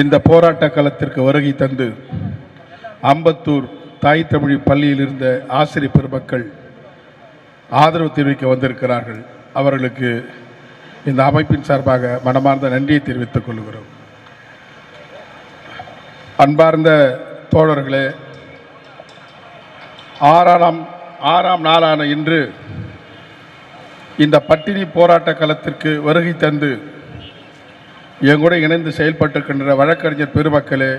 இந்த போராட்ட களத்திற்கு வருகை தந்து அம்பத்தூர் தாய் தமிழ் பள்ளியில் இருந்த ஆசிரியர் பெருமக்கள் ஆதரவு தெரிவிக்க வந்திருக்கிறார்கள். அவர்களுக்கு இந்த அமைப்பின் சார்பாக மனமார்ந்த நன்றியை தெரிவித்துக் கொள்கிறோம். அன்பார்ந்த தோழர்களே ஆறாம் ஆறாம் நாளான இன்று இந்த பட்டினி போராட்ட களத்திற்கு வருகை தந்து எங்கூட இணைந்து செயல்பட்டிருக்கின்ற வழக்கறிஞர் பெருமக்களே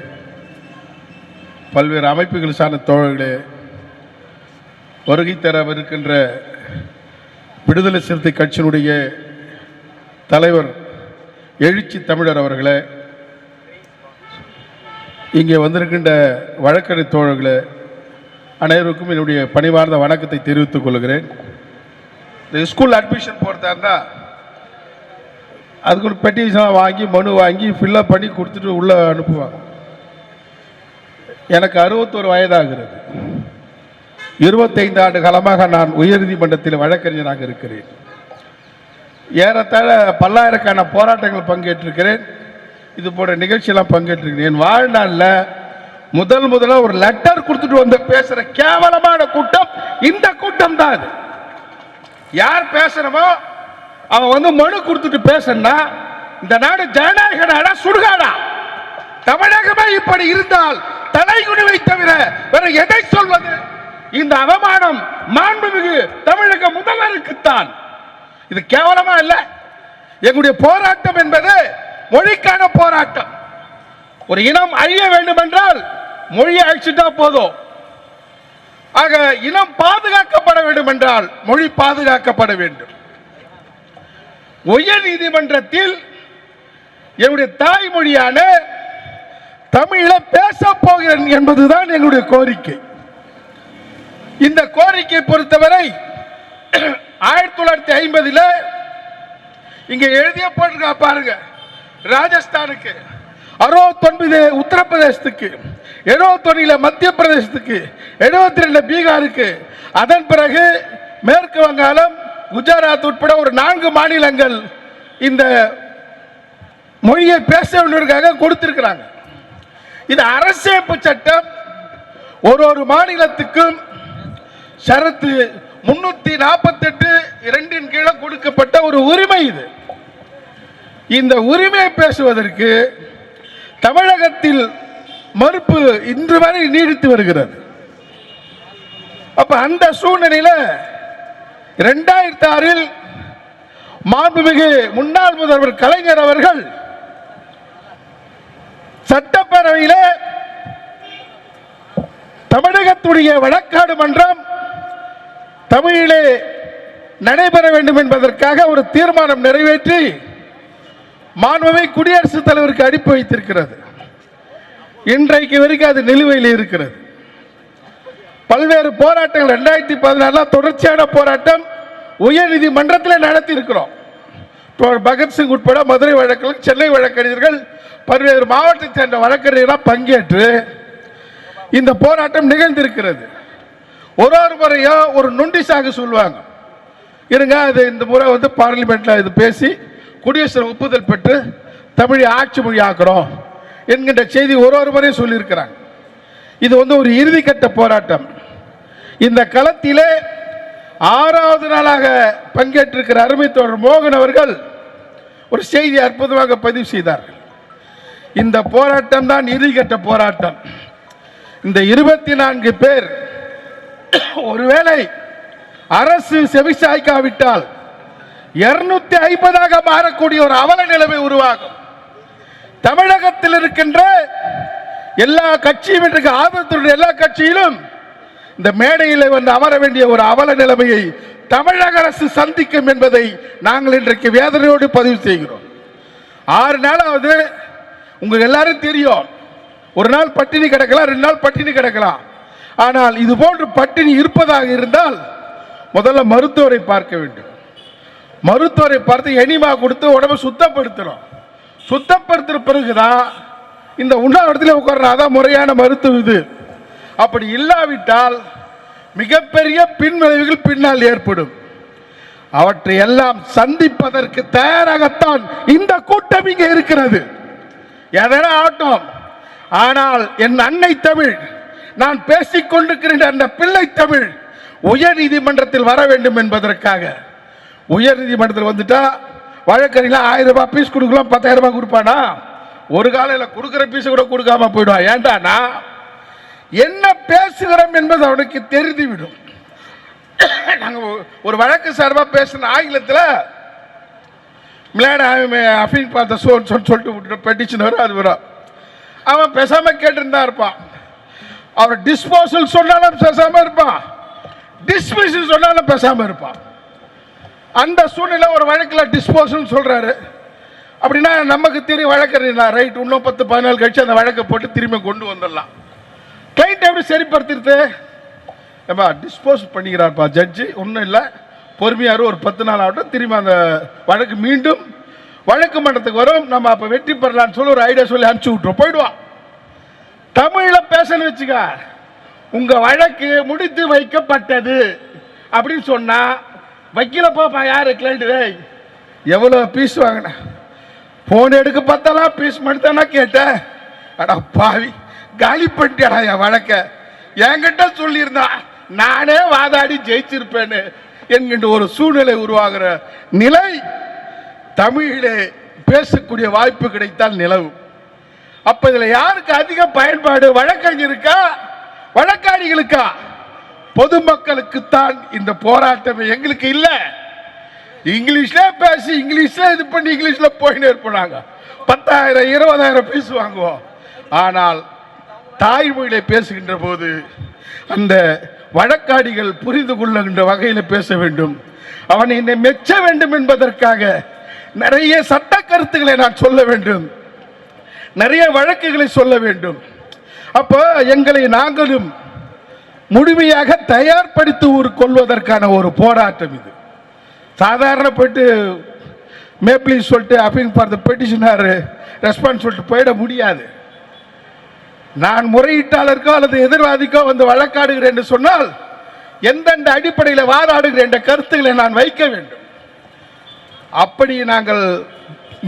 பல்வேறு அமைப்புகள் சார்ந்த தோழர்களே வருகை தரவிருக்கின்ற விடுதலை சிறுத்தை கட்சியினுடைய தலைவர் எழுச்சி தமிழர் அவர்களே இங்கே வந்திருக்கின்ற வழக்கறி தோழர்களே அனைவருக்கும் என்னுடைய பணிவார்ந்த வணக்கத்தை தெரிவித்துக் கொள்கிறேன். இந்த ஸ்கூல் அட்மிஷன் போகிறதா இருந்தால் அதுக்கு ஒரு பெட்டிஷன் வாங்கி மனு வாங்கி ஃபில்லப் பண்ணி கொடுத்துட்டு உள்ளே அனுப்புவாங்க. எனக்கு அறுபத்தோரு வயதாகிறது. இருபத்தைந்து ஆண்டு காலமாக நான் உயர்நீதிமன்றத்தில் வழக்கறிஞராக இருக்கிறேன். ஏறத்தாழ பல்லாயிரக்கான போராட்டங்கள் பங்கேற்றிருக்கிறேன். இது போன்ற நிகழ்ச்சியெல்லாம் பங்கேற்றிருக்கிறேன். என் வாழ்நாளில் முதல் முதல்ல ஒரு லெட்டர் கொடுத்துட்டு வந்து பேசுகிற கேவலமான கூட்டம் இந்த கூட்டம் தான் அது யார் பேசுறமோ அவன் வந்து மனு கொடுத்துட்டு பேசுனா இந்த நாடு ஜனநாயக நாடா சுடுகாடா. தமிழகமே இப்படி இருந்தால் தலைகுனிவை தவிர வேற எதை சொல்வது? இந்த அவமானம் மாண்புமிகு தமிழக முதல்வருக்குத்தான். இது கேவலமா இல்ல? எங்களுடைய போராட்டம் என்பது மொழிக்கான போராட்டம். ஒரு இனம் அழிய வேண்டும் என்றால் மொழியை அழிச்சுட்டா போதும். ஆக இனம் பாதுகாக்கப்பட வேண்டும் என்றால் மொழி பாதுகாக்கப்பட வேண்டும். உயர் நீதிமன்றத்தில் என்னுடைய தாய்மொழியான தமிழ பேச போகிறேன் என்பதுதான் எங்களுடைய கோரிக்கை. இந்த கோரிக்கை பொறுத்தவரை ஆயிரத்தி தொள்ளாயிரத்தி ஐம்பதில் இங்க எழுதிய போட்டிருக்கா பாருங்க ராஜஸ்தானுக்கு அறுபத்தொன்பது உத்தரப்பிரதேசத்துக்கு எழுபத்தொன்னில் மத்திய பிரதேசத்துக்கு எழுபத்தி ரெண்டு பீகாருக்கு அதன் பிறகு மேற்கு வங்காளம் குஜராத் உட்பட ஒரு நான்கு மாநிலங்கள் இந்த மொழியை பேச வேண்டியதற்காக கொடுத்திருக்கிறாங்க. இது அரசியமைப்பு சட்டம். ஒரு ஒரு மாநிலத்துக்கும் ஷரத்து முன்னூத்தி நாற்பத்தெட்டு இரண்டின் கீழே கொடுக்கப்பட்ட ஒரு உரிமை இது. இந்த உரிமையை பேசுவதற்கு தமிழகத்தில் மறுப்பு இன்று வரை நீடித்து வருகிறது. அப்ப அந்த சூழ்நிலையில இரண்டாயிரத்தி ஆறில் மாண்புமிகு முன்னாள் முதல்வர் கலைஞர் அவர்கள் சட்டப்பேரவையில் தமிழகத்துடைய வழக்காடு மன்றம் தமிழிலே நடைபெற வேண்டும் என்பதற்காக ஒரு தீர்மானம் நிறைவேற்றி மாண்புமை குடியரசுத் தலைவருக்கு அனுப்பி வைத்திருக்கிறது. இன்றைக்கு வரைக்கும் அது நிலுவையில் இருக்கிறது. பல்வேறு போராட்டங்கள் ரெண்டாயிரத்தி பதினாறுல தொடர்ச்சியான போராட்டம் உயர் நீதிமன்றத்தில் நடத்தி இருக்கிறோம் பகத்சிங் உட்பட மதுரை வழக்கில் சென்னை வழக்கறிஞர்கள் பல்வேறு மாவட்டத்தை சேர்ந்த வழக்கறிஞர்களாக பங்கேற்று இந்த போராட்டம் நிகழ்ந்திருக்கிறது. ஒரு ஒரு முறையும் ஒரு நொண்டி சாகு சொல்லுவாங்க. இருங்க அது இந்த முறை வந்து பார்லிமெண்ட்டில் இது பேசி குடியரசு ஒப்புதல் பெற்று தமிழை ஆட்சி மொழி ஆக்குறோம் என்கின்ற செய்தி ஒரு ஒரு முறையும் சொல்லியிருக்கிறாங்க. இது வந்து ஒரு இறுதிக்கட்ட போராட்டம். இந்த களத்திலே ஆறாவது நாளாக பங்கேற்றிருக்கிற அருமை தோழர் மோகன் அவர்கள் ஒரு செய்தி அற்புதமாக பதிவு செய்தார்கள். இந்த போராட்டம் தான் இறுதிக்கட்ட போராட்டம். இந்த இருபத்தி நான்கு பேர் ஒருவேளை அரசு செவிசாய்க்காவிட்டால் இருநூத்தி ஐம்பதாக மாறக்கூடிய ஒரு அவல நிலைமை உருவாகும். தமிழகத்தில் இருக்கின்ற எல்லா கட்சியும் இன்றைக்கு ஆதரத்துடைய எல்லா கட்சியிலும் இந்த மேடையில் வந்து அமர வேண்டிய ஒரு அவல நிலைமையை தமிழக அரசு சந்திக்கும் என்பதை நாங்கள் இன்றைக்கு வேதனையோடு பதிவு செய்கிறோம். ஆறு நாளாவது உங்களுக்கு எல்லாரும் தெரியும். ஒரு நாள் பட்டினி கிடக்கலாம் ரெண்டு நாள் பட்டினி கிடக்கலாம். ஆனால் இது போன்று பட்டினி இருப்பதாக இருந்தால் முதல்ல மருத்துவரை பார்க்க வேண்டும். மருத்துவரை பார்த்து எனிமா கொடுத்து உடம்பை சுத்தப்படுத்தணும். சுத்தப்படுத்துகிற பிறகுதான் இந்த உண்ணாவிடத்தில் உட்காரணும் அதான் முறையான மருத்துவ இது. அப்படி இல்லாவிட்டால் மிகப்பெரிய பின்விளைவுகள் பின்னால் ஏற்படும். அவற்றை எல்லாம் சந்திப்பதற்கு தயாராகத்தான் இந்த கூட்டம் இங்கே இருக்கிறது. எதனா ஆட்டம். ஆனால் என் அன்னை தமிழ் நான் பேசிக் கொண்டிருக்கிற அந்த பிள்ளை தமிழ் உயர் நீதிமன்றத்தில் வர வேண்டும் என்பதற்காக. உயர் நீதிமன்றத்தில் வந்துட்டா வழக்கறிஞர் ஆயிரம் ரூபாய் பீஸ் கொடுக்கலாம் பத்தாயிரம் ரூபாய் கொடுப்பானா? ஒரு காலையில் கொடுக்குற பீஸ் கூட கொடுக்காம போயிடுவான் ஏண்டானா என்ன பேசுகிறோம் என்பது அவனுக்கு தெரிந்துவிடும். நாங்கள் ஒரு வழக்கு சார்பாக பேசின ஆங்கிலத்தில் மிலாட் அஃபின் பார்த்த சோன்னு சொல்லி சொல்லிட்டு விட்டு பெட்டிஷன் வரும் அது வரும் அவன் பேசாமல் கேட்டுருந்தா இருப்பான். அவர் டிஸ்போசல் சொன்னாலும் பேசாமல் இருப்பான். டிஸ்மிஷன் சொன்னாலும் பேசாமல் இருப்பான். அந்த சூழ்நிலை ஒரு வழக்கில் டிஸ்போசல் சொல்கிறாரு அப்படின்னா நமக்கு தெரியும் வழக்கறிஞர் ரைட் இன்னும் பத்து பதினாலு கழிச்சு அந்த வழக்கை போட்டு திரும்பி கொண்டு வந்துடலாம். கிளைண்ட் எப்படி சரிப்படுத்திடுது? ஏப்பா டிஸ்போஸ் பண்ணிக்கிறார்ப்பா ஜட்ஜி ஒன்றும் இல்லை. பொறுமையாரு ஒரு பத்து நாள் ஆகட்டும் திரும்பி அந்த வழக்கு மீண்டும் வழக்கு மன்றத்துக்கு வரும். நம்ம அப்போ வெற்றி பெறலாம்னு சொல்லி ஒரு ஐடியா சொல்லி அனுப்பிச்சு விட்ருவோம் போயிடுவான் தமிழில் பேசணும் வச்சுக்க. உங்கள் வழக்கு முடித்து வைக்கப்பட்டது அப்படின்னு சொன்னால் வக்கீல யார்? யாரு கிளைண்ட் எவ்வளோ பீஸ் வாங்கினேன் போன் எடுக்க பார்த்தாலாம் பீஸ் மட்டும்தானா கேட்டேன். அடா பாவி காலி பண்ணிட்டடா என் வழக்க. என்கிட்ட சொல்லியிருந்தா நானே வாதாடி ஜெயிச்சிருப்பேன்னு என்கின்ற ஒரு சூழ்நிலை உருவாகிற நிலை தமிழிலே பேசக்கூடிய வாய்ப்பு கிடைத்தால் நிலவும் அப்ப இதுல யாருக்கு அதிக பயன்பாடு வழக்கறிஞருக்கா வழக்காடிகளுக்கா பொதுமக்களுக்குத்தான் இந்த போராட்டம் எங்களுக்கு இல்லை. இங்கிலீஷ்ல பேசி இங்கிலீஷ்ல இது பண்ணி இங்கிலீஷ்ல போயின்னு இருப்பாங்க பத்தாயிரம் இருபதாயிரம் பீஸ் வாங்குவோம். ஆனால் தாய்மொழியில பேசுகின்ற போது அந்த வழக்காடிகள் புரிந்து கொள்ளுகின்ற வகையில் பேச வேண்டும். அவன் என்னை மெச்ச வேண்டும் என்பதற்காக நிறைய சட்ட கருத்துக்களை நான் சொல்ல வேண்டும். நிறைய வழக்குகளை சொல்ல வேண்டும். அப்போ எங்களை நாங்களும் முழுமையாக தயார்படுத்தி ஒரு கொள்வதற்கான ஒரு போராட்டம் இது. சாதாரண போயிட்டு மேப்ளி சொல்லிட்டு அப்பிங் பார்த்த பெட்டிஷனர் ரெஸ்பான்ஸ் சொல்லிட்டு போயிட முடியாது. நான் முறையீட்டாளருக்கோ அல்லது எதிர்வாதிக்கோ வந்து வழக்காடுகிறேன் என்று சொன்னால் எந்தெந்த அடிப்படையில் வாதாடுகிற என்ற கருத்துக்களை நான் வைக்க வேண்டும். அப்படி நாங்கள்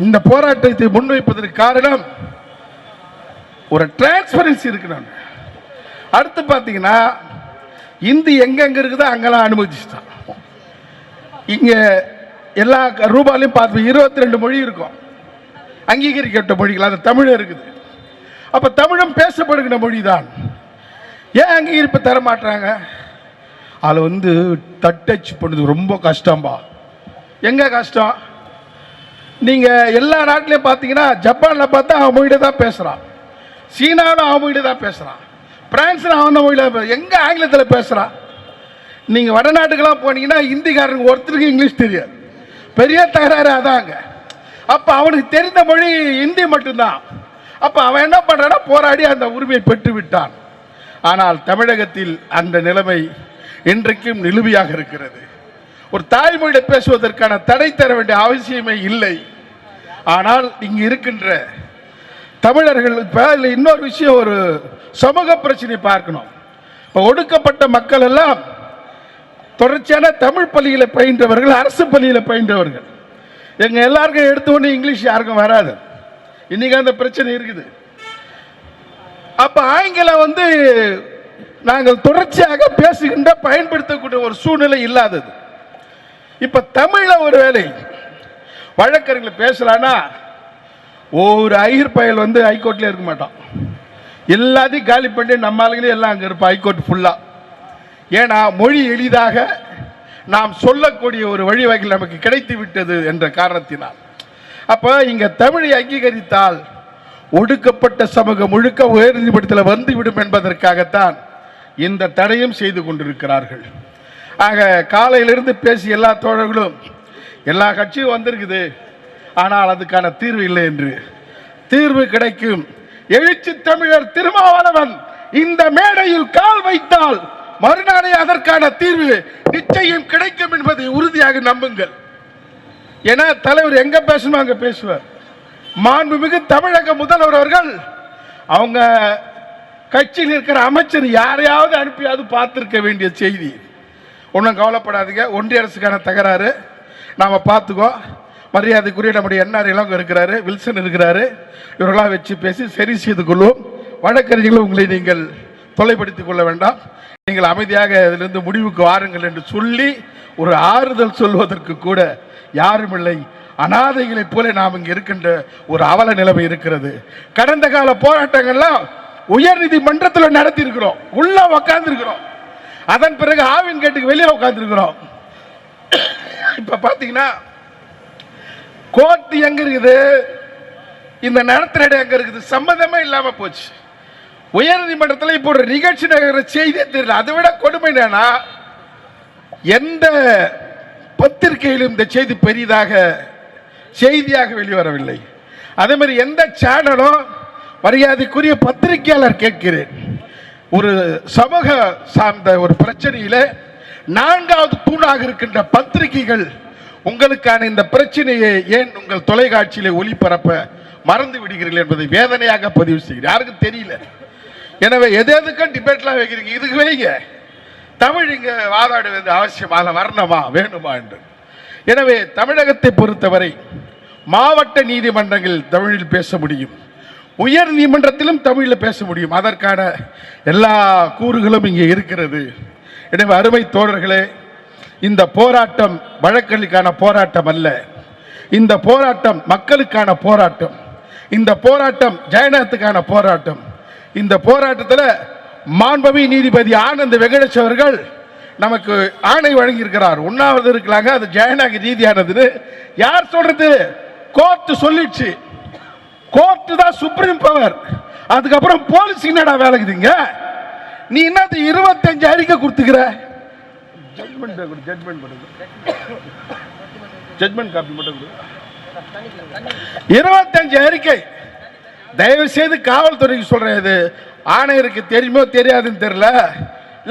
இந்த போராட்டத்தை முன்வைப்பதற்கு காரணம் ஒரு டிரான்ஸ்பரன்சி இருக்கணும். அடுத்து பார்த்தீங்கன்னா இந்தி எங்கெங்க இருக்குதோ அங்கெல்லாம் அனுமதிச்சுட்டான். இங்கே எல்லா ரூபாலையும் பார்த்து இருபத்தி ரெண்டு மொழி இருக்கும். அங்கீகரிக்கப்பட்ட மொழிகள் அது தமிழ் இருக்குது. அப்போ தமிழும் பேசப்படுகிற மொழி தான் ஏன் அங்கீகரிப்பு தர மாட்டாங்க அதில் வந்து தட்டச் பண்ணுறது ரொம்ப கஷ்டம்பா. எங்கே கஷ்டம்? நீங்கள் எல்லா நாட்டிலையும் பார்த்தீங்கன்னா ஜப்பானில் பார்த்தா அவன் மொழியில தான் பேசுகிறான் சீனாவில் அவன் மொழியில தான் பேசுகிறான் பிரான்ஸில் அவன் மொழியில் எங்கே ஆங்கிலத்தில் பேசுகிறான் நீங்கள் வடநாட்டுக்கெல்லாம் போனீங்கன்னா இந்திக்காரனுக்கு ஒருத்தருக்கு இங்கிலீஷ் தெரியாது. பெரிய தகராறு அதாங்க. அப்போ அவனுக்கு தெரிந்த மொழி இந்தி மட்டும்தான். அப்போ அவன் என்ன பண்ணுறான்னா போராடி அந்த உரிமையை பெற்று விட்டான். ஆனால் தமிழகத்தில் அந்த நிலைமை இன்றைக்கும் நிலுவையாக இருக்கிறது. ஒரு தாய்மொழியில் பேசுவதற்கான தடை தர வேண்டிய அவசியமே இல்லை. ஆனால் இங்கு இருக்கின்ற தமிழர்கள் இப்போ இன்னொரு விஷயம் ஒரு சமூக பிரச்சனை பார்க்கணும். இப்போ ஒடுக்கப்பட்ட மக்கள் எல்லாம் தொடர்ச்சியான தமிழ் பள்ளியில் பயின்றவர்கள் அரசு பள்ளியில் பயின்றவர்கள். எங்கள் எல்லாருக்கும் எடுத்த உடனே இங்கிலீஷ் யாருக்கும் வராது. இன்றைக்கி அந்த பிரச்சனை இருக்குது. அப்போ ஆங்கிலம் வந்து நாங்கள் தொடர்ச்சியாக பேசுகின்ற பயன்படுத்தக்கூடிய ஒரு சூழ்நிலை இல்லாதது. இப்போ தமிழில் ஒரு வேலை. வழக்கறிஞர் பேசலான்னா ஒவ்வொரு ஐயர் பயல் வந்து ஹைகோர்ட்ல இருக்க மாட்டான். எல்லாத்தையும் காலி பண்ணி நம்ம ஆளுங்களே எல்லாம் அங்கே இருப்போம் ஹைகோர்ட் ஃபுல்லாக ஏன்னா மொழி எளிதாக நாம் சொல்லக்கூடிய ஒரு வழிவகை நமக்கு கிடைத்து விட்டது என்ற காரணத்தினால். அப்போ இங்கே தமிழை அங்கீகரித்தால் ஒடுக்கப்பட்ட சமூகம் முழுக்க உயர்நீதிமன்றத்தில் வந்துவிடும் என்பதற்காகத்தான் இந்த தடையும் செய்து கொண்டிருக்கிறார்கள். ஆக காலையிலிருந்து பேசிய எல்லா தோழர்களும் எல்லா கட்சியும் வந்திருக்குது. ஆனால் அதுக்கான தீர்வு இல்லை என்று. தீர்வு கிடைக்கும். எழுச்சி தமிழர் திருமாவளவன் இந்த மேடையில் கால் வைத்தால் மறுநாளே அதற்கான தீர்வு நிச்சயம் கிடைக்கும் என்பதை உறுதியாக நம்புங்கள். ஏன்னா தலைவர் எங்க பேசணும் அங்க பேசுவார். மாண்புமிகு தமிழக முதல்வர் அவர்கள் அவங்க கட்சியில் இருக்கிற அமைச்சர் யாரையாவது அனுப்பியாவது பார்த்துருக்க வேண்டிய செய்தி. ஒன்றும் கவலைப்படாதீங்க ஒன்றிய அரசுக்கான தகராறு. நாம் பார்த்துக்கோ. மரியாதைக்குரிய நம்முடைய என்ஆர்எல்லாம் இருக்கிறாரு வில்சன் இருக்கிறாரு. இவர்களாக வச்சு பேசி சரி செய்து கொள்வோம். வழக்கறிஞர்கள் உங்களை நீங்கள் தொலைப்படுத்திக் கொள்ள வேண்டாம். நீங்கள் அமைதியாக இதிலிருந்து முடிவுக்கு வாருங்கள் என்று சொல்லி ஒரு ஆறுதல் சொல்வதற்கு கூட யாரும் இல்லை. அனாதைகளைப் போல நாம் இங்கு இருக்கின்ற ஒரு அவல நிலைமை இருக்கிறது. கடந்த கால போராட்டங்கள்லாம் உயர் நீதிமன்றத்தில் நடத்தி இருக்கிறோம் உள்ள உட்கார்ந்து இருக்கிறோம் அதன் பிறகு ஆவின் கேட்டுக்கு வெளியே உட்காந்துருக்கிறோம் இப்போ இப்ப பாத்தீங்கன்னா கோர்ட் எங்க இருக்குது? இந்த நடத்துற இடம் எங்க இருக்குது? சம்மந்தமே இல்லாம போச்சு. உயர்நீதிமன்றத்தில் இப்போ ஒரு நிகழ்ச்சி நகர செய்தியே தெரியல. அதை விட கொடுமை என்னன்னா எந்த பத்திரிகையிலும் இந்த செய்தி பெரிதாக செய்தியாக வெளிவரவில்லை. அதே மாதிரி எந்த சேனலும் மரியாதைக்குரிய பத்திரிகையாளர் கேட்கிறேன். ஒரு சமூக சார்ந்த ஒரு பிரச்சனையில நான்காவது தூணாக இருக்கின்ற பத்திரிகைகள் உங்களுக்கான இந்த பிரச்சனையை ஏன் உங்கள் தொலைக்காட்சியிலே ஒளிபரப்ப மறந்து விடுகிறீர்கள் என்பதை வேதனையாக பதிவு செய்கிறேன். யாருக்கும் தெரியல. எனவே எது எதுக்கும் டிபேட்லாம் வைக்கிறீங்க? இதுக்கு வைங்க. தமிழ் இங்கே வாதாட வேண்டிய அவசியமா அல்ல வரணுமா? வேணுமா என்று. எனவே தமிழகத்தை பொறுத்தவரை மாவட்ட நீதிமன்றங்கள் தமிழில் பேச முடியும். உயர் நீதிமன்றத்திலும் தமிழில் பேச முடியும். அதற்கான எல்லா கூறுகளும் இங்கே இருக்கிறது. எனவே அருமை தோழர்களே இந்த போராட்டம் வழக்கறிஞருக்கான போராட்டம் அல்ல. இந்த போராட்டம் மக்களுக்கான போராட்டம். இந்த போராட்டம் ஜெயநாத்துக்கான போராட்டம். இந்த போராட்டத்தில் மாண்பவி நீதிபதி ஆனந்த் வெங்கடேஷ் அவர்கள் நமக்கு ஆணை வழங்கியிருக்கிறார். உண்ணாவிரதம் இருக்கலாங்க அது ஜெயநாயக நீதியானதுன்னு. யார் சொல்றது? கோர்ட் சொல்லிடுச்சு. கோர்ட் தான் சுப்ரீம் பவர். அதுக்கப்புறம் போலீஸ் என்னடா வேலைக்குதுங்க? நீ என்னது இருபத்தஞ்சு அறிக்கை கொடுத்துக்கிற? ஜட்மெண்ட் ஜட்மெண்ட் ஜட்மெண்ட் காப்பி மட்டும் இருபத்தஞ்சு அறிக்கை. தயவு செய்து காவல்துறைக்கு சொல்றேன் இது. ஆணையருக்கு தெரியுமோ தெரியாதுன்னு தெரியல.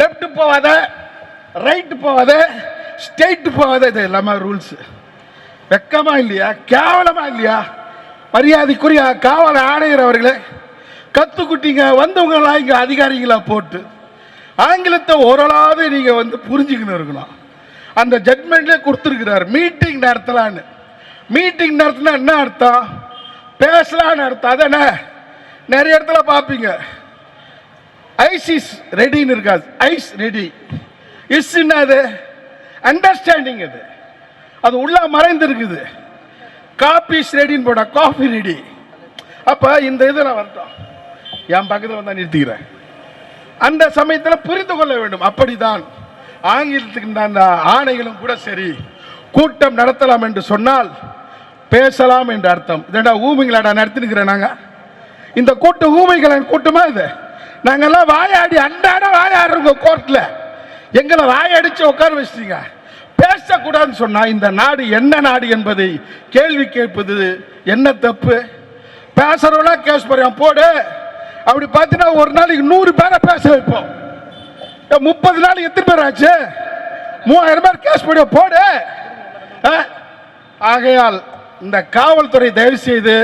லெஃப்ட்டு போவாத ரைட் போவாத ஸ்ட்ரெயிட் போவாத இது எல்லாமே ரூல்ஸ் வெக்கமா இல்லையா? கேவலமா இல்லையா? மரியாதைக்குரிய காவல் ஆணையர் அவர்களே கத்துக்குட்டிங்க வந்தவங்களாம் இங்க அதிகாரிகளா போட்டு ஆங்கிலத்தை ஓரளவு நீங்க வந்து புரிஞ்சுக்கணும் இருக்கணும். அந்த ஜட்மெண்ட்ல கொடுத்துருக்கிறார். மீட்டிங் நடத்தலான்னு. மீட்டிங் நடத்தினா என்ன அர்த்தம்? பேசலான்னு அர்த்தம். அதானே நிறைய இடத்துல பார்ப்பீங்க. ஐசிஸ் ரெடின்னு இருக்காது ஐஸ் ரெடி இஸ் என்னது? அண்டர்ஸ்டாண்டிங் அது அது உள்ள மறைந்து இருக்குது காபிஸ் ரெடின்னு போட காஃபி ரெடி அப்போ இந்த இதில் வரட்டும். என் பக்கத்தில் வந்தால் நிறுத்திக்கிறேன். அந்த சமயத்தில் புரிந்து கொள்ள வேண்டும். அப்படிதான் ஆங்கிலத்துக்கு அந்த ஆணைகளும் கூட சரி கூட்டம் நடத்தலாம் என்று சொன்னால் பேசலாம் என்று அர்த்தம். இதடா ஊமைங்களாடா நடத்தினுக்கிறேன் நாங்கள் இந்த கூட்டம் ஊமைகளின் கூட்டமா இது? நாங்கெல்லாம் வாயாடி அன்றாட வாயாடுறோங்க கோர்ட்டில் எங்களை வாயடிச்சு உட்கார வச்சிட்டீங்க. பேசக்கூடாதுன்னு சொன்னால் இந்த நாடு என்ன நாடு என்பதை கேள்வி கேட்பது என்ன தப்பு? பேசுறவனா கேஸ் போறான் போடு. அப்படி பார்த்தீங்கன்னா ஒரு நாளைக்கு நூறு பேரை பேச வைப்போம். முப்பது நாள் எத்தனை பேர் ஆச்சு? மூவாயிரம் பேர் கேஸ் போட போடு. ஆ? ஆகையால் இந்த காவல்துறை தயவு செய்து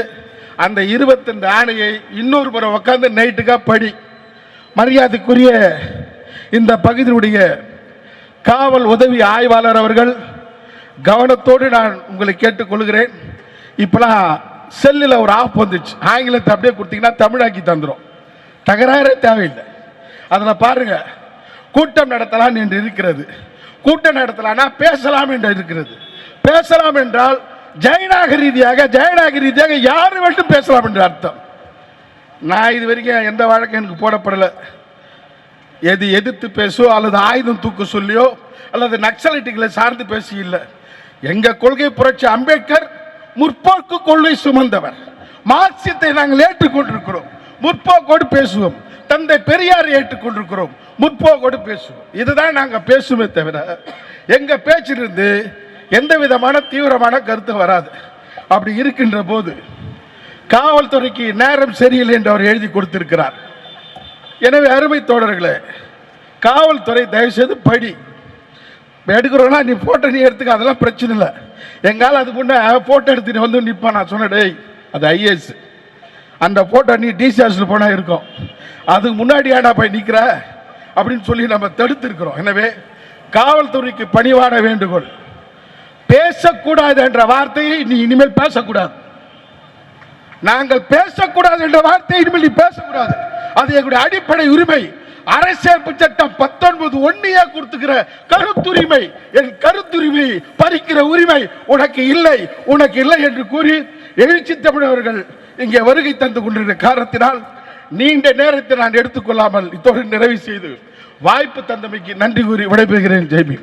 அந்த இருபத்தெண்டு ஆணையை இன்னொரு முறை உட்காந்து நைட்டுக்காக படி. மரியாதைக்குரிய இந்த பகுதியினுடைய காவல் உதவி ஆய்வாளர் அவர்கள் கவனத்தோடு நான் உங்களை கேட்டுக்கொள்கிறேன். இப்போலாம் செல்லில் ஒரு ஆப் வந்துச்சு. ஆங்கிலத்தை அப்படியே கொடுத்தீங்கன்னா தமிழாக்கி தந்துடும் தகராறே தேவையில்லை. அதில் பாருங்க கூட்டம் நடத்தலாம் என்று இருக்கிறது. கூட்டம் நடத்தலாம்னா பேசலாம் என்று இருக்கிறது. பேசலாம் என்றால் ஜெயநாக ரீதியாக ஜெயநாக ரீதியாக யார் வேண்டும் பேசலாம் என்று அர்த்தம். நான் இது வரைக்கும் எந்த வழக்கம் எனக்கு போடப்படலை. எது எதிர்த்து பேசோ அல்லது ஆயுதம் தூக்க சொல்லியோ அல்லது நக்சலைட்டுகளை சார்ந்து பேசி இல்லை. எங்கள் கொள்கை புரட்சி அம்பேத்கர் முற்போக்கு கொள்கை சுமந்தவர். மார்க்சியத்தை நாங்கள் ஏற்றுக்கொண்டிருக்கிறோம். முற்போக்கோடு பேசுவோம். தந்தை பெரியார் ஏற்றுக்கொண்டிருக்கிறோம். முற்போக்கோடு பேசுவோம். இதுதான் நாங்கள் பேசுமே தவிர எங்கள் பேச்சிலிருந்து எந்த விதமான தீவிரமான கருத்து வராது. அப்படி இருக்கின்ற போது காவல்துறைக்கு நேரம் சரியில்லை என்று அவர் எழுதி கொடுத்திருக்கிறார். எனவே அருமை தோழர்களே காவல்துறை தயவு செய்து படி எடுக்கிறோன்னா நீ போட்டோ நீ எடுத்துக்க அதெல்லாம் பிரச்சனை இல்லை. எங்கால அது முன்னே போட்டோ எடுத்து வந்து நிற்பான் நான் சொன்னேன் டேய் அது ஐஏஎஸ் அந்த போட்டோ நீ டிசிஆர்ஸில் போனால் இருக்கும். அதுக்கு முன்னாடி ஏடா போய் நிற்கிற அப்படின்னு சொல்லி நம்ம தடுத்திருக்கிறோம். எனவே காவல்துறைக்கு பணிவான வேண்டுகோள். பேசக்கூடாது என்ற வார்த்தையை நீ இனிமேல் பேசக்கூடாது. நாங்கள் பேசக்கூடாது என்ற வார்த்தையை இனிமேல் நீ பேசக்கூடாது. அது எங்களுடைய அடிப்படை உரிமை. அரசியல் சட்டம் பத்தொன்பது ஒன்னியா கொடுத்துக்கிற கருத்துரிமை என் கருத்துரிமை பறிக்கிற உரிமை உனக்கு இல்லை உனக்கு இல்லை என்று கூறி எழுச்சி தமிழர்கள் இங்கே வருகை தந்து கொண்டிருக்கிற காரணத்தினால் நீண்ட நேரத்தை நான் எடுத்துக்கொள்ளாமல் இத்தோடு நிறைவு செய்து வாய்ப்பு தந்தமைக்கு நன்றி கூறி விடைபெறுகிறேன். ஜெய்பி